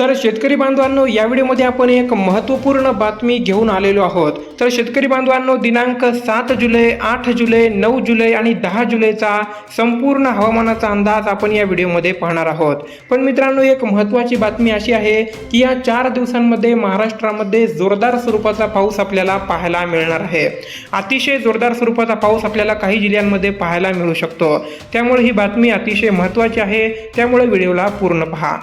तर शेतकरी बांधवांनो या व्हिडिओमध्ये आपण एक महत्त्वपूर्ण बातमी घेऊन आलेलो आहोत. तर शेतकरी बांधवांनो दिनांक सात जुलै आठ जुलै नऊ जुलै आणि दहा जुलैचा संपूर्ण हवामानाचा अंदाज आपण या व्हिडिओमध्ये पाहणार आहोत. पण मित्रांनो एक महत्त्वाची बातमी अशी आहे की या चार दिवसांमध्ये महाराष्ट्रामध्ये जोरदार स्वरूपाचा पाऊस आपल्याला पाहायला मिळणार आहे. अतिशय जोरदार स्वरूपाचा पाऊस आपल्याला काही जिल्ह्यांमध्ये पाहायला मिळू शकतो. त्यामुळे ही बातमी अतिशय महत्त्वाची आहे. त्यामुळे व्हिडिओला पूर्ण पहा.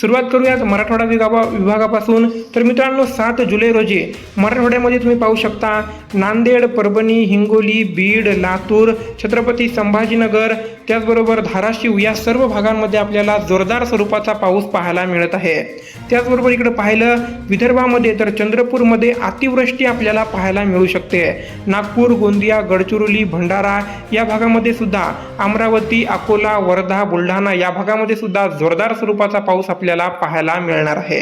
सुरुवात करूयात मराठवाडा विभागा विभागापासून. तर मित्रांनो सात जुलै रोजी मराठवाड्यामध्ये तुम्ही पाहू शकता नांदेड परभणी हिंगोली बीड लातूर छत्रपती संभाजीनगर त्याचबरोबर धाराशिव या सर्व भागांमध्ये आपल्याला जोरदार स्वरूपाचा पाऊस पाहायला मिळत आहे. त्याचबरोबर इकडे पाहिलं विदर्भामध्ये तर चंद्रपूरमध्ये अतिवृष्टी आपल्याला पाहायला मिळू शकते. नागपूर गोंदिया गडचिरोली भंडारा या भागामध्ये सुद्धा अमरावती अकोला वर्धा बुलढाणा या भागामध्ये सुद्धा जोरदार स्वरूपाचा पाऊस आपल्याला पाहायला मिळणार आहे.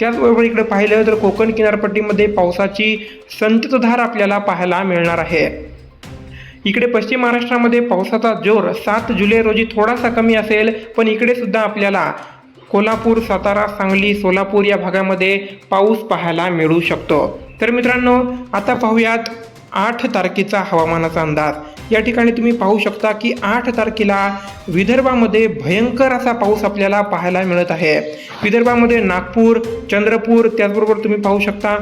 त्याचबरोबर इकडे पाहिलं तर कोकण किनारपट्टीमध्ये पावसाची संततधार आपल्याला पाहायला मिळणार आहे. इकडे पश्चिम महाराष्ट्रामध्ये पावसाचा जोर सात जुलै रोजी थोडासा कमी असेल पण इकडे सुद्धा आपल्याला कोल्हापूर सातारा सांगली सोलापूर या भागामध्ये पाऊस पाहायला मिळू शकतो. तर मित्रांनो आता पाहूयात आठ तारखेचा हवामानाचा अंदाज. या ठिकाणी तुम्ही पाहू शकता की आठ तारखेला विदर्भामध्ये भयंकर असा पाऊस आपल्याला पाहायला मिळत आहे. विदर्भामध्ये नागपूर चंद्रपूर त्याचबरोबर तुम्ही पाहू शकता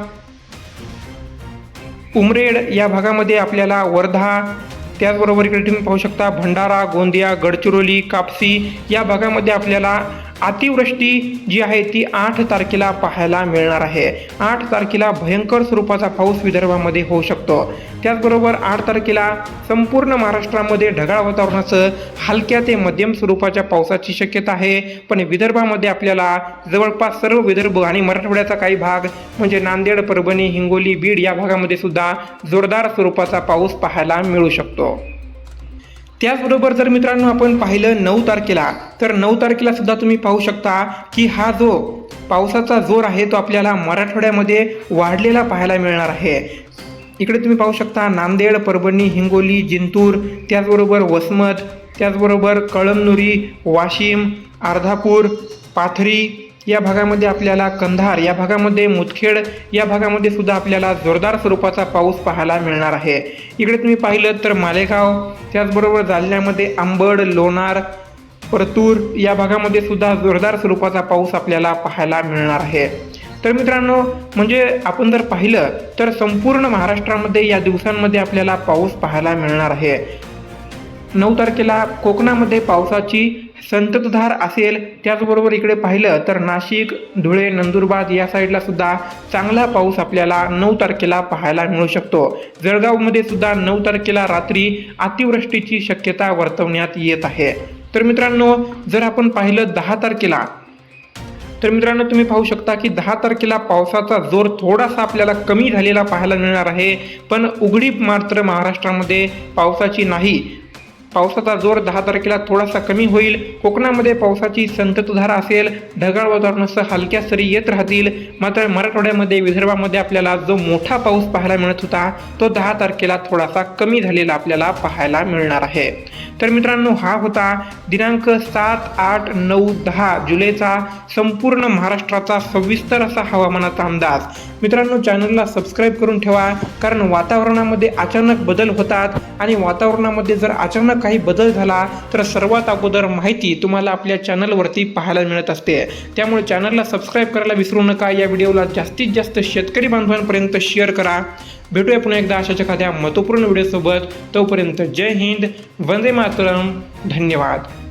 उमरेड या भागामध्ये आपल्याला वर्धा त्याचबरोबर इकडे तुम्ही पाहू शकता भंडारा गोंदिया गडचिरोली कापसी या भागामध्ये आपल्याला अतिवृष्टी जी आहे ती आठ तारखेला पाहायला मिळणार आहे. आठ तारखेला भयंकर स्वरूपाचा पाऊस विदर्भामध्ये होऊ शकतो. त्याचबरोबर आठ तारखेला संपूर्ण महाराष्ट्रामध्ये ढगाळ वातावरणाचं हलक्या ते मध्यम स्वरूपाच्या पावसाची शक्यता आहे. पण विदर्भामध्ये आपल्याला जवळपास सर्व विदर्भ आणि मराठवाड्याचा काही भाग म्हणजे नांदेड परभणी हिंगोली बीड या भागामध्ये सुद्धा जोरदार स्वरूपाचा पाऊस पाहायला मिळू शकतो. त्याचबरोबर जर मित्रांनो आपण पाहिलं नऊ तारखेला तर नऊ तारखेला सुद्धा तुम्ही पाहू शकता की हा जो पावसाचा जोर आहे तो आपल्याला मराठवाड्यामध्ये वाढलेला पाहायला मिळणार आहे. इकडे तुम्ही पाहू शकता नांदेड परभणी हिंगोली जिंतूर त्याचबरोबर वसमत त्याचबरोबर कळमनुरी वाशिम अर्धापूर पाथरी या भागामध्ये आपल्याला कंधार या भागामध्ये मुदखेड या भागामध्ये सुद्धा आपल्याला जोरदार स्वरूपाचा पाऊस पाहायला मिळणार आहे. इकडे तुम्ही पाहिलं तर मालेगाव त्याचबरोबर जालन्यामध्ये आंबड लोणार परतूर या भागामध्ये सुद्धा जोरदार स्वरूपाचा पाऊस आपल्याला पाहायला मिळणार आहे. तर मित्रांनो म्हणजे आपण जर पाहिलं तर संपूर्ण महाराष्ट्रामध्ये या दिवसांमध्ये आपल्याला पाऊस पाहायला मिळणार आहे. नऊ तारखेला कोकणामध्ये पावसाची संततधार असेल त्याचबरोबर इकडे पाहिलं तर नाशिक धुळे नंदुरबार या साईडला सुद्धा चांगला पाऊस आपल्याला नऊ तारखेला पाहायला मिळू शकतो. जळगावमध्ये सुद्धा नऊ तारखेला रात्री अतिवृष्टीची शक्यता वर्तवण्यात येत आहे. तर मित्रांनो जर आपण पाहिलं दहा तारखेला तर मित्रांनो तुम्ही पाहू शकता की दहा तारखेला पावसाचा जोर थोडासा आपल्याला कमी झालेला पाहायला मिळणार आहे. पण उघडीप मात्र महाराष्ट्रामध्ये पावसाची नाही. पावसाचा जोर दहा तारखेला थोडासा कमी होईल. कोकणामध्ये पावसाची संततधार असेल. ढगाळ वातावरणासह हलक्या सरी येत राहतील. मात्र मराठवाड्यामध्ये विदर्भामध्ये आपल्याला जो मोठा पाऊस पाहायला मिळत होता तो दहा तारखेला थोडासा कमी झालेला आपल्याला पाहायला मिळणार आहे. तर मित्रांनो हा होता दिनांक सात आठ नऊ दहा जुलैचा संपूर्ण महाराष्ट्राचा सविस्तर असा हवामानाचा अंदाज. मित्रांनो चॅनलला सबस्क्राईब करून ठेवा कारण वातावरणामध्ये अचानक बदल होतात. आणि वातावरणामध्ये जर अचानक काही बदल झाला तर सर्वात अगोदर माहिती तुम्हाला आपल्या चॅनलवरती पाहायला मिळत असते. त्यामुळे चॅनलला सबस्क्राईब करायला विसरू नका. या व्हिडिओला जास्तीत जास्त शेतकरी बांधवांपर्यंत शेअर करा. भेटूया पुन्हा एकदा अशाच एखाद्या महत्त्वपूर्ण व्हिडिओसोबत. तोपर्यंत जय हिंद. वंदे मातरम. धन्यवाद.